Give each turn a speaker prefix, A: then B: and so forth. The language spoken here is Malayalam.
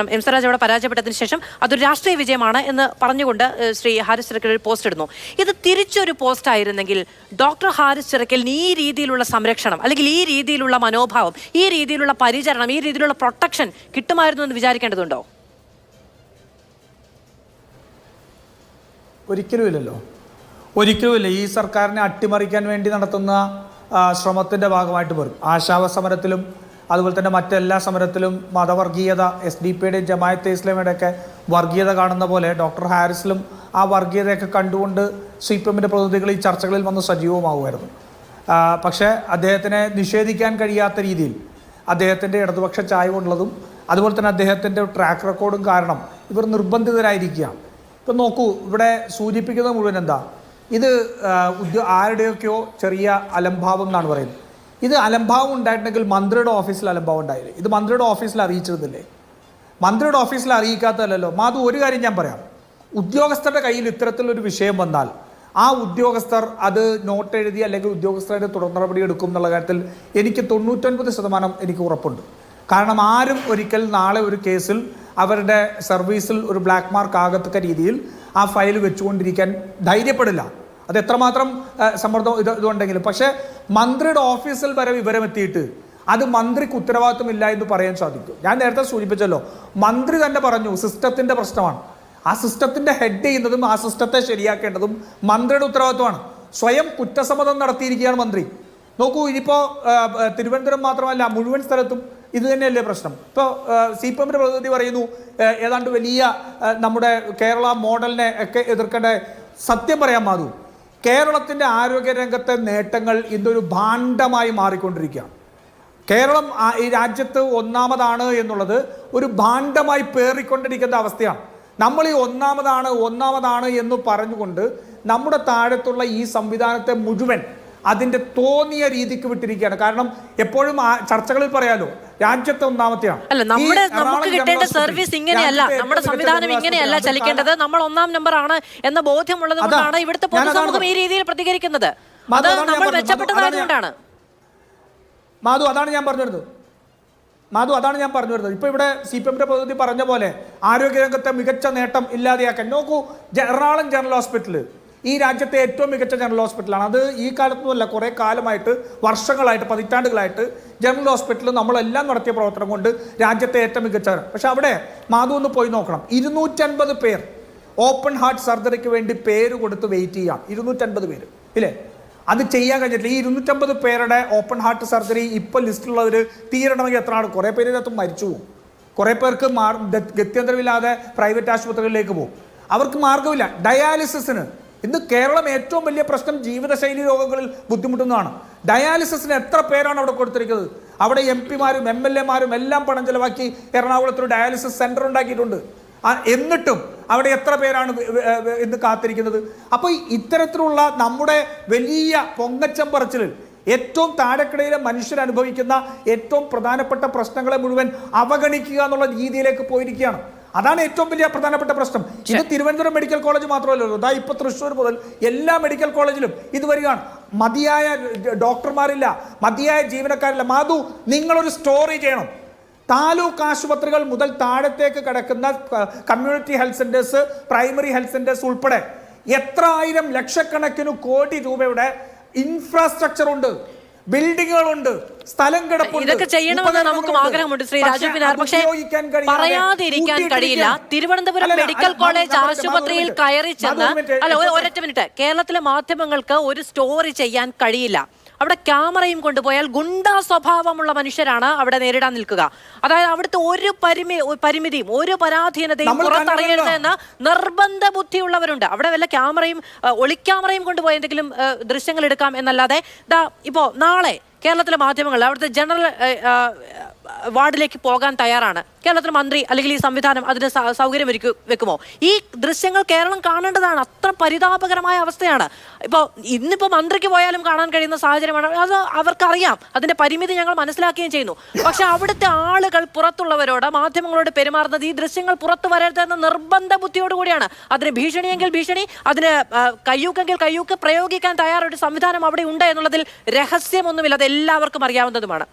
A: എം സ്വരാജ് അവിടെ പരാജയപ്പെട്ടതിന് ശേഷം അതൊരു രാഷ്ട്രീയ വിജയമാണ് എന്ന് പറഞ്ഞുകൊണ്ട് ശ്രീ ഹാരിസ് ചിറക്കൽ ഒരു പോസ്റ്റ് ഇടുന്നു. ഇത് തിരിച്ചൊരു പോസ്റ്റ് ആയിരുന്നെങ്കിൽ ഡോക്ടർ ഹാരിസ് ചിറക്കലിന് ഈ രീതിയിലുള്ള സംരക്ഷണം അല്ലെങ്കിൽ ഈ രീതിയിലുള്ള മനോഭാവം ഈ രീതിയിലുള്ള പരിചരണം ഈ രീതിയിലുള്ള പ്രൊട്ടക്ഷൻ കിട്ടുമായിരുന്നു എന്ന് വിചാരിക്കേണ്ടതുണ്ടോ?
B: ഒരിക്കലുമില്ലല്ലോ ഒരിക്കലുമില്ല ഈ സർക്കാരിനെ അട്ടിമറിക്കാൻ വേണ്ടി നടത്തുന്ന ശ്രമത്തിന്റെ ഭാഗമായിട്ട് വരും ആശാവ സമരത്തിലും അതുപോലെ തന്നെ മറ്റെല്ലാ സമരത്തിലും മതവർഗീയത എസ് ഡി പിയുടെയും ജമായത്തെ ഇസ്ലാമിയുടെ ഒക്കെ വർഗീയത കാണുന്ന പോലെ ഡോക്ടർ ഹാരിസിലും ആ വർഗീയതയൊക്കെ കണ്ടുകൊണ്ട് സി പി എമ്മിന്റെ പ്രതിനിധികൾ ഈ ചർച്ചകളിൽ വന്ന് സജീവമാവുമായിരുന്നു. പക്ഷേ അദ്ദേഹത്തിനെ നിഷേധിക്കാൻ കഴിയാത്ത രീതിയിൽ അദ്ദേഹത്തിന്റെ ഇടതുപക്ഷ ചായവുള്ളതും അതുപോലെ തന്നെ അദ്ദേഹത്തിന്റെ ട്രാക്ക് റെക്കോർഡും കാരണം ഇവർ നിർബന്ധിതരായിരിക്കുകയാണ്. ഇപ്പം നോക്കൂ ഇവിടെ സൂചിപ്പിക്കുന്നത് മുഴുവൻ എന്താ? ഇത് ആരുടെയൊക്കെയോ ചെറിയ അലംഭാവം എന്നാണ് പറയുന്നത്. ഇത് അലംഭാവം ഉണ്ടായിട്ടുണ്ടെങ്കിൽ മന്ത്രിയുടെ ഓഫീസിൽ അലംഭാവം ഉണ്ടായില്ല? ഇത് മന്ത്രിയുടെ ഓഫീസിൽ അറിയിച്ചിരുന്നില്ലേ മന്ത്രിയുടെ ഓഫീസിൽ അറിയിക്കാത്തതല്ലോ മാധു ഒരു കാര്യം ഞാൻ പറയാം. ഉദ്യോഗസ്ഥരുടെ കയ്യിൽ ഇത്തരത്തിലൊരു വിഷയം വന്നാൽ ആ ഉദ്യോഗസ്ഥർ അത് നോട്ട് എഴുതി അല്ലെങ്കിൽ ഉദ്യോഗസ്ഥരുടെ തുടർ നടപടി എടുക്കും എന്നുള്ള കാര്യത്തിൽ എനിക്ക് തൊണ്ണൂറ്റൊൻപത് ശതമാനം എനിക്ക് ഉറപ്പുണ്ട്. കാരണം ആരും ഒരിക്കൽ നാളെ ഒരു കേസിൽ അവരുടെ സർവീസിൽ ഒരു ബ്ലാക്ക് മാർക്ക് ആകത്തക്ക രീതിയിൽ ആ ഫയൽ വെച്ചുകൊണ്ടിരിക്കാൻ ധൈര്യപ്പെടില്ല. അത് എത്രമാത്രം സമ്മർദ്ദം ഇത് ഇതുണ്ടെങ്കിലും. പക്ഷേ മന്ത്രിയുടെ ഓഫീസിൽ വരെ വിവരം എത്തിയിട്ട് അത് മന്ത്രിക്ക് ഉത്തരവാദിത്വമില്ല എന്ന് പറയാൻ സാധിക്കും. ഞാൻ നേരത്തെ സൂചിപ്പിച്ചല്ലോ മന്ത്രി തന്നെ പറഞ്ഞു സിസ്റ്റത്തിന്റെ പ്രശ്നമാണ്. ആ സിസ്റ്റത്തിന്റെ ഹെഡ് ചെയ്യുന്നതും ആ സിസ്റ്റത്തെ ശരിയാക്കേണ്ടതും മന്ത്രിയുടെ ഉത്തരവാദിത്വമാണ്. സ്വയം കുറ്റസമ്മതം നടത്തിയിരിക്കുകയാണ് മന്ത്രി. നോക്കൂ ഇനിയിപ്പോൾ തിരുവനന്തപുരം മാത്രമല്ല മുഴുവൻ സ്ഥലത്തും ഇത് തന്നെയല്ലേ പ്രശ്നം. ഇപ്പോൾ സി പി എമ്മിന്റെ പ്രതിനിധി പറയുന്നു ഏതാണ്ട് വലിയ നമ്മുടെ കേരള മോഡലിനെ ഒക്കെ എതിർക്കേണ്ട സത്യം പറയാൻ മാധു കേരളത്തിന്റെ ആരോഗ്യരംഗത്തെ നേട്ടങ്ങൾ ഇന്നൊരു ഭാണ്ഡമായി മാറിക്കൊണ്ടിരിക്കുകയാണ്. കേരളം ഈ രാജ്യത്ത് ഒന്നാമതാണ് എന്നുള്ളത് ഒരു ഭാണ്ഡമായി പേറിക്കൊണ്ടിരിക്കുന്ന അവസ്ഥയാണ്. നമ്മൾ ഈ ഒന്നാമതാണ് ഒന്നാമതാണ് എന്ന് പറഞ്ഞുകൊണ്ട് നമ്മുടെ താഴത്തുള്ള ഈ സംവിധാനത്തെ മുഴുവൻ അതിന്റെ തോന്നിയ രീതിക്ക് വിട്ടിരിക്കുകയാണ്. കാരണം എപ്പോഴും ചർച്ചകളിൽ പറയാലോ രാജ്യത്തെ ഒന്നാമത്തെയാണ്.
A: അല്ല നമ്മുടെ നമുക്ക് കിട്ടേണ്ട സർവീസ് ഇങ്ങനെയല്ല. നമ്മുടെ സംവിധാനം ഇങ്ങനെയല്ല. ചലിക്കേണ്ടത്. നമ്മൾ ഒന്നാം നമ്പറാണ് എന്ന ബോധ്യമുള്ളത് കൊണ്ടാണ്
B: അതാ,
A: ഇവിടുത്തെ പൊതുസമൂഹം ഈ രീതിയിൽ പ്രതികരിക്കുന്നത്.
B: മാധു,
A: അത്
B: അതാണ് ഞാൻ
A: നമ്മൾ. മെച്ചപ്പെട്ടതായതുകൊണ്ടാണ്
B: മാധു അതാണ് ഞാൻ പറഞ്ഞു വരുന്നത് മാധു അതാണ് ഞാൻ പറഞ്ഞു വരുന്നത് ഇപ്പൊ ഇവിടെ സി പി എമ്മിന്റെ പ്രതിനിധി പറഞ്ഞ പോലെ ആരോഗ്യരംഗത്തെ മികച്ച നേട്ടം ഇല്ലാതെയാക്കാൻ നോക്കൂ എറണാകുളം ജനറൽ ഹോസ്പിറ്റൽ ഈ രാജ്യത്തെ ഏറ്റവും മികച്ച ജനറൽ ഹോസ്പിറ്റലാണ്. അത് ഈ കാലത്തൊന്നുമല്ല കുറേ കാലമായിട്ട് വർഷങ്ങളായിട്ട് പതിറ്റാണ്ടുകളായിട്ട് ജനറൽ ഹോസ്പിറ്റൽ നമ്മളെല്ലാം നടത്തിയ പ്രവർത്തനം കൊണ്ട് രാജ്യത്തെ ഏറ്റവും മികച്ചതാണ് പക്ഷെ അവിടെ മാധു ഒന്ന് പോയി നോക്കണം. ഇരുന്നൂറ്റൻപത് പേർ ഓപ്പൺ ഹാർട്ട് സർജറിക്ക് വേണ്ടി പേര് കൊടുത്ത് വെയിറ്റ് ചെയ്യാം ഇരുന്നൂറ്റൻപത് പേര്. ഇല്ലേ? അത് ചെയ്യാൻ കഴിഞ്ഞിട്ടില്ല. ഈ ഇരുന്നൂറ്റമ്പത് പേരുടെ ഓപ്പൺ ഹാർട്ട് സർജറി ഇപ്പോൾ ലിസ്റ്റിലുള്ളവർ തീരണമെങ്കിൽ എത്ര ആണ് കുറേ പേര് ഇതിനകത്ത് മരിച്ചു പോകും. കുറേ പേർക്ക് മാർ ഗത്യന്തരമില്ലാതെ പ്രൈവറ്റ് ആശുപത്രികളിലേക്ക് പോകും. അവർക്ക് മാർഗമില്ല ഡയാലിസിസിന് ഇന്ന് കേരളം ഏറ്റവും വലിയ പ്രശ്നം ജീവിതശൈലി രോഗങ്ങളിൽ ബുദ്ധിമുട്ടുന്നതാണ്. ഡയാലിസിസിന് എത്ര പേരാണ് അവിടെ കൊടുത്തിരിക്കുന്നത്? അവിടെ എം പിമാരും എം എൽ എമാരും എല്ലാം പണം ചെലവാക്കി എറണാകുളത്ത് ഒരു ഡയാലിസിസ് സെന്റർ ഉണ്ടാക്കിയിട്ടുണ്ട്. എന്നിട്ടും അവിടെ എത്ര പേരാണ് ഇന്ന് കാത്തിരിക്കുന്നത്? അപ്പോൾ ഇത്തരത്തിലുള്ള നമ്മുടെ വലിയ പൊങ്ങച്ചം പറച്ചിലിൽ ഏറ്റവും താഴെക്കിടയിലെ മനുഷ്യർ അനുഭവിക്കുന്ന ഏറ്റവും പ്രധാനപ്പെട്ട പ്രശ്നങ്ങളെ മുഴുവൻ അവഗണിക്കുക എന്നുള്ള രീതിയിലേക്ക് പോയിരിക്കുകയാണ്. അതാണ് ഏറ്റവും വലിയ പ്രധാനപ്പെട്ട പ്രശ്നം. ഇത് തിരുവനന്തപുരം മെഡിക്കൽ കോളേജ് മാത്രമല്ലല്ലോ. ഇതാ ഇപ്പൊ തൃശ്ശൂർ മുതൽ എല്ലാ മെഡിക്കൽ കോളേജിലും ഇത് വരികയാണ്. മതിയായ ഡോക്ടർമാരില്ല മതിയായ ജീവനക്കാരില്ല. മാധു നിങ്ങളൊരു സ്റ്റോറി ചെയ്യണം. താലൂക്ക് ആശുപത്രികൾ മുതൽ താഴത്തേക്ക് കിടക്കുന്ന community health centres primary health centres ഉൾപ്പെടെ എത്ര ആയിരം ലക്ഷക്കണക്കിന് കോടി രൂപയുടെ ഇൻഫ്രാസ്ട്രക്ചർ ഉണ്ട്. ബിൽഡിങ്ങുകളുണ്ട് സ്ഥലം കിടപ്പുണ്ട്
A: ഇതൊക്കെ ചെയ്യണമെന്ന് നമുക്കും. ആഗ്രഹമുണ്ട് ശ്രീ രാജു പിന്നാർ പക്ഷേ പറയാതിരിക്കാൻ കഴിയില്ല. തിരുവനന്തപുരം മെഡിക്കൽ കോളേജ് ആശുപത്രിയിൽ കയറി ചെന്ന് അല്ല ഒരൊറ്റ മിനിറ്റ്. കേരളത്തിലെ മാധ്യമങ്ങൾക്ക് ഒരു സ്റ്റോറി ചെയ്യാൻ കഴിയില്ല. അവിടെ ക്യാമറയും കൊണ്ടുപോയാൽ ഗുണ്ടാ സ്വഭാവമുള്ള മനുഷ്യരാണ് അവിടെ നേരിടാൻ നിൽക്കുക. അതായത് അവിടുത്തെ ഒരു പരിമി പരിമിതിയും ഒരു പരാധീനതയും
B: നമ്മൾ
A: പുറത്തറിയരുത് എന്ന നിർബന്ധ ബുദ്ധിയുള്ളവരുണ്ട്. അവിടെ വല്ല ക്യാമറയും ഒളിക്യാമറയും കൊണ്ടുപോയി എന്തെങ്കിലും ദൃശ്യങ്ങൾ എടുക്കാം എന്നല്ലാതെ ഇപ്പോ നാളെ കേരളത്തിലെ മാധ്യമങ്ങൾ അവിടുത്തെ ജനറൽ വാർഡിലേക്ക് പോകാൻ തയ്യാറാണ്. കേരളത്തിലെ മന്ത്രി അല്ലെങ്കിൽ ഈ സംവിധാനം അതിന് സൗകര്യം ഒരുക്കി വെക്കുമോ? ഈ ദൃശ്യങ്ങൾ കേരളം കാണേണ്ടതാണ്. അത്ര പരിതാപകരമായ അവസ്ഥയാണ്. ഇപ്പോൾ ഇന്നിപ്പോൾ മന്ത്രിക്ക് പോയാലും കാണാൻ കഴിയുന്ന സാഹചര്യമാണ്. അത് അവർക്കറിയാം. അതിന്റെ പരിമിതി ഞങ്ങൾ മനസ്സിലാക്കുകയും ചെയ്യുന്നു. പക്ഷെ അവിടുത്തെ ആളുകൾ പുറത്തുള്ളവരോട് മാധ്യമങ്ങളോട് പെരുമാറുന്നത് ഈ ദൃശ്യങ്ങൾ പുറത്തു വരരുതെന്ന നിർബന്ധ ബുദ്ധിയോടുകൂടിയാണ്. അതിന് ഭീഷണിയെങ്കിൽ ഭീഷണി അതിന് കയ്യൂക്കെങ്കിൽ കയ്യൂക്ക് പ്രയോഗിക്കാൻ തയ്യാറൊരു സംവിധാനം അവിടെ ഉണ്ട് എന്നുള്ളതിൽ രഹസ്യമൊന്നുമില്ല. അത് എല്ലാവർക്കും അറിയാവുന്നതുമാണ്.